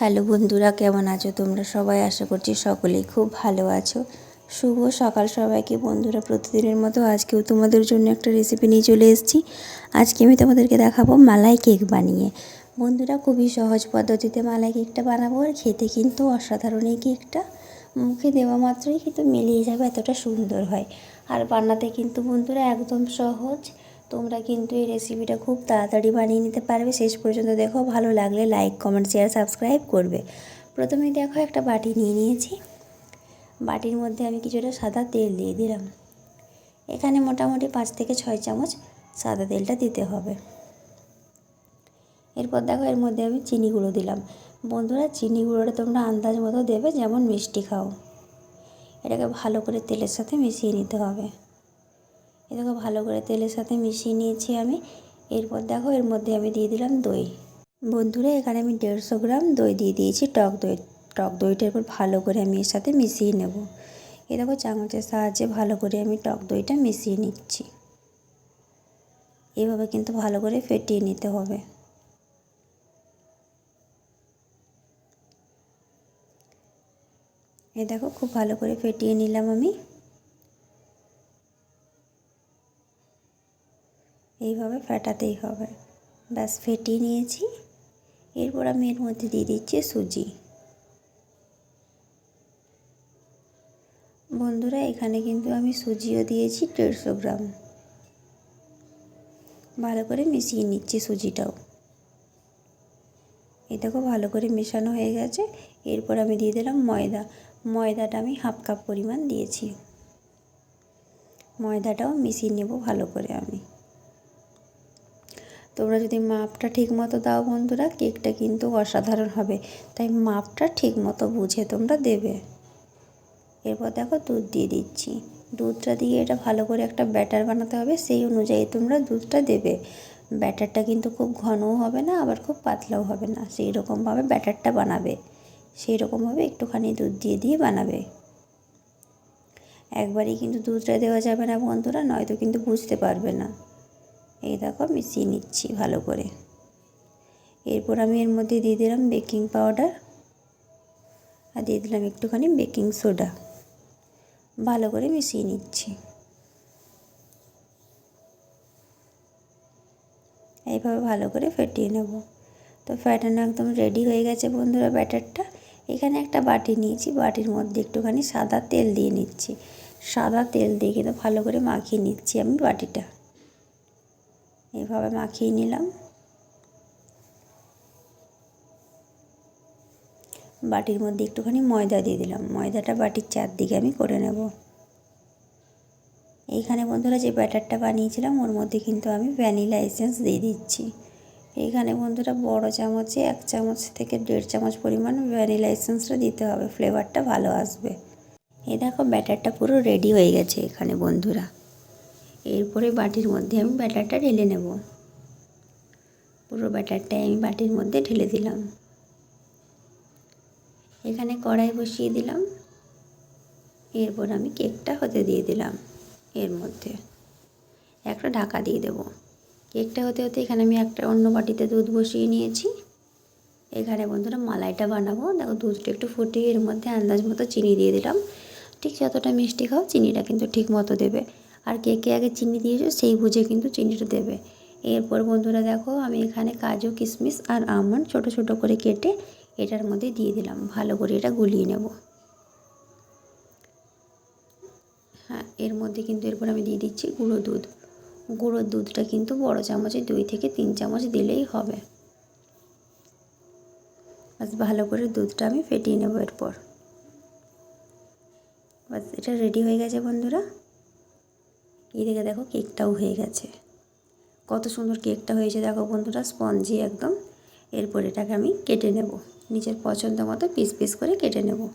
Hello বন্ধুরা, কেমন আছো তোমরা? সবাই আশা করছি সকলেই খুব ভালো আছো। শুভ সকাল সবাইকে। বন্ধুরা, প্রতিদিনের মতো আজকেও তোমাদের জন্য একটা রেসিপি নিয়ে চলে এসেছি। আজকে আমি তোমাদেরকে দেখাবো মালাই কেক বানিয়ে। বন্ধুরা, খুবই সহজ পদ্ধতিতে মালাই কেকটা বানাবো আর খেতে কিন্তু অসাধারণ এই কেকটা। মুখে দেওয়া মাত্রই কিন্তু মিলিয়ে যাবে, এতটা সুন্দর হয়। আর বানাতে কিন্তু বন্ধুরা একদম সহজ। তোমরা কিন্তু এই রেসিপিটা খুব তাড়াতাড়ি বানিয়ে নিতে পারবে। শেষ পর্যন্ত দেখো, ভালো লাগলে লাইক কমেন্ট শেয়ার সাবস্ক্রাইব করবে। প্রথমে দেখো, একটা বাটি নিয়ে নিয়েছি। বাটির মধ্যে আমি কিছুটা সাদা তেল দিয়ে দিলাম। এখানে মোটামুটি পাঁচ থেকে ছয় চামচ সাদা তেলটা দিতে হবে। এরপর দেখো, এর মধ্যে আমি চিনি গুঁড়ো দিলাম। বন্ধুরা, চিনি গুঁড়োটা তোমরা আন্দাজ মতো দেবে, যেমন মিষ্টি খাও। এটাকে ভালো করে তেলের সাথে মিশিয়ে নিতে হবে। এটাকে ভালো করে তেলের সাথে মিশিয়ে নিয়েছি আমি। এরপর দেখো এর মধ্যে আমি দিয়ে দিলাম দই। বন্ধুরা, এখানে আমি দেড়শো গ্রাম দই দিয়ে দিয়েছি, টক দই। টক দইটা এরপর ভালো করে আমি এর সাথে মিশিয়ে নেব। এ দেখো চামচের সাহায্যে ভালো করে আমি টক দইটা মিশিয়ে নিচ্ছি। এভাবে কিন্তু ভালো করে ফেটিয়ে নিতে হবে। এ দেখো খুব ভালো করে ফেটিয়ে নিলাম আমি। এইভাবে ফেটাতেই হবে। ব্যাস, ফেটিয়ে নিয়েছি। এরপর আমি এর মধ্যে দিয়ে দিচ্ছি সুজি। বন্ধুরা, এখানে কিন্তু আমি সুজিও দিয়েছি দেড়শো গ্রাম। ভালো করে মিশিয়ে নিচ্ছি সুজিটাও। দেখো, ভালো করে মেশানো হয়ে গেছে। এরপর আমি দিয়ে দিলাম ময়দা। ময়দাটা আমি হাফ কাপ পরিমাণ দিয়েছি। ময়দাটাও মিশিয়ে নেব ভালো করে আমি। তোমরা যদি মাপটা ঠিক মতো দাও বন্ধুরা, কেকটা কিন্তু অসাধারণ হবে। তাই মাপটা ঠিক মতো বুঝে তোমরা দেবে। এরপর দেখো দুধ দিয়ে দিচ্ছি। দুধটা দিয়ে এটা ভালো করে একটা ব্যাটার বানাতে হবে, সেই অনুযায়ী তোমরা দুধটা দেবে। ব্যাটারটা কিন্তু খুব ঘনও হবে না, আবার খুব পাতলাও হবে না। সেই রকমভাবে ব্যাটারটা বানাবে। সেই রকমভাবে একটুখানি দুধ দিয়ে দিয়ে বানাবে। একবারেই কিন্তু দুধটা দেওয়া যাবে না বন্ধুরা, নয়তো কিন্তু বুঝতে পারবে না। এই দেখো মিশিয়ে নিচ্ছি ভালো করে। এরপর আমি এর মধ্যে দিয়ে দিলাম বেকিং পাউডার আর দিয়ে দিলাম একটুখানি বেকিং সোডা। ভালো করে মিশিয়ে নিচ্ছি। এইভাবে ভালো করে ফেটিয়ে নেব। তো ফ্যাটানো একদম রেডি হয়ে গেছে বন্ধুরা ব্যাটারটা। এখানে একটা বাটি নিয়েছি, বাটির মধ্যে একটুখানি সাদা তেল দিয়ে নিচ্ছি। সাদা তেল দিয়ে কিন্তু ভালো করে মাখিয়ে নিচ্ছি আমি বাটিটা। এভাবে মাখিয়ে নিলাম। বাটির মধ্যে একটুখানি ময়দা দিয়ে দিলাম। ময়দাটা বাটির চারদিকে আমি করে নেব। এইখানে বন্ধুরা যে ব্যাটারটা বানিয়েছিলাম, ওর মধ্যে কিন্তু আমি ভ্যানিলা এসেন্স দিয়ে দিচ্ছি। এইখানে বন্ধুরা বড় চামচে, এক চামচ থেকে দেড় চামচ পরিমাণ ভ্যানিলা এসেন্সটা দিতে হবে। ফ্লেভারটা ভালো আসবে। এই দেখো ব্যাটারটা পুরো রেডি হয়ে গেছে এখানে বন্ধুরা। এরপরে বাটির মধ্যে আমি ব্যাটারটা ঢেলে নেব। পুরো ব্যাটারটাই আমি বাটির মধ্যে ঢেলে দিলাম। এখানে কড়াই বসিয়ে দিলাম। এরপর আমি কেকটা হতে দিয়ে দিলাম এর মধ্যে। একটা ঢাকা দিয়ে দেব। কেকটা হতে হতে এখানে আমি একটা অন্য বাটিতে দুধ বসিয়ে নিয়েছি। এখানে বন্ধুরা মালাইটা বানাবো। দেখো দুধটা একটু ফুটিয়ে এর মধ্যে আন্দাজ মতো চিনি দিয়ে দিলাম। ঠিক যতটা মিষ্টি খাও, চিনিটা কিন্তু ঠিক মতো দেবে। আর কে কে আগে চিনি দিয়েছ সেই বুঝে কিন্তু চিনিটা দেবে। এরপর বন্ধুরা দেখো, আমি এখানে কাজু কিশমিশ আর আমন্ড ছোট ছোট করে কেটে এটার মধ্যে দিয়ে দিলাম। ভালো করে এটা গুলিয়ে নেব। হ্যাঁ এর মধ্যে কিন্তু এরপর আমি দিয়ে দিচ্ছি গুঁড়ো দুধ। গুঁড়োর দুধটা কিন্তু বড় চামচে দুই থেকে তিন চামচ দিলেই হবে। বাস ভালো করে দুধটা আমি ফেটিয়ে নেব এরপর। বাস এটা রেডি হয়ে গেছে বন্ধুরা। এদিকে দেখো কেকটাও হয়ে গেছে। কত সুন্দর কেকটা হয়েছে দেখো বন্ধুরা, স্পঞ্জি একদম। এরপর এটাকে আমি কেটে নেব। নিজের পছন্দ মতো পিস পিস করে কেটে নেব।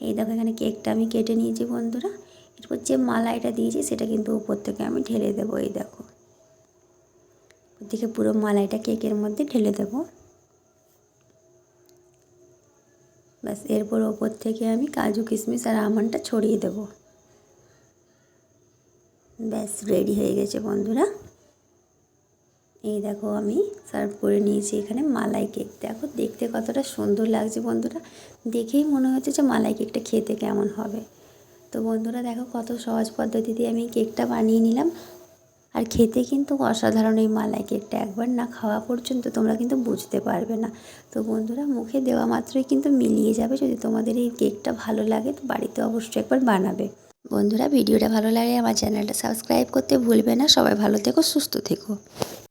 এই দেখো এখানে কেকটা আমি কেটে নিয়েছি বন্ধুরা। এরপর যে মালাইটা দিয়েছি সেটা কিন্তু উপর থেকে আমি ঢেলে দেবো, এই দেখো। ওদিকে পুরো মালাইটা কেকের মধ্যে ঢেলে দেব। ব্যাস, এরপর ওপর থেকে আমি কাজু কিশমিশ আর আমনটা ছড়িয়ে দেবো। ব্যাস রেডি হয়ে গেছে বন্ধুরা। এই দেখো আমি সার্ভ করে নিয়েছি এখানে মালাই কেক দেখো দেখতে কতটা সুন্দর লাগছে বন্ধুরা। দেখেই মনে হচ্ছে যে মালাই কেকটা খেতে কেমন হবে। তো বন্ধুরা দেখো কত সহজ পদ্ধতিতে আমি কেকটা বানিয়ে নিলাম। আর খেতে কিন্তু অসাধারণ এই মালাই কেকটা একবার না খাওয়া পর্যন্ত তোমরা কিন্তু বুঝতে পারবে না। তো বন্ধুরা মুখে দেওয়া মাত্রই কিন্তু মিলিয়ে যাবে। যদি তোমাদের এই কেকটা ভালো লাগে তো বাড়িতে অবশ্যই একবার বানাবে। বন্ধুরা, ভিডিওটা ভালো লাগে আমার চ্যানেলটা সাবস্ক্রাইব করতে ভুলবে না। সবাই ভালো থেকো, সুস্থ থেকো।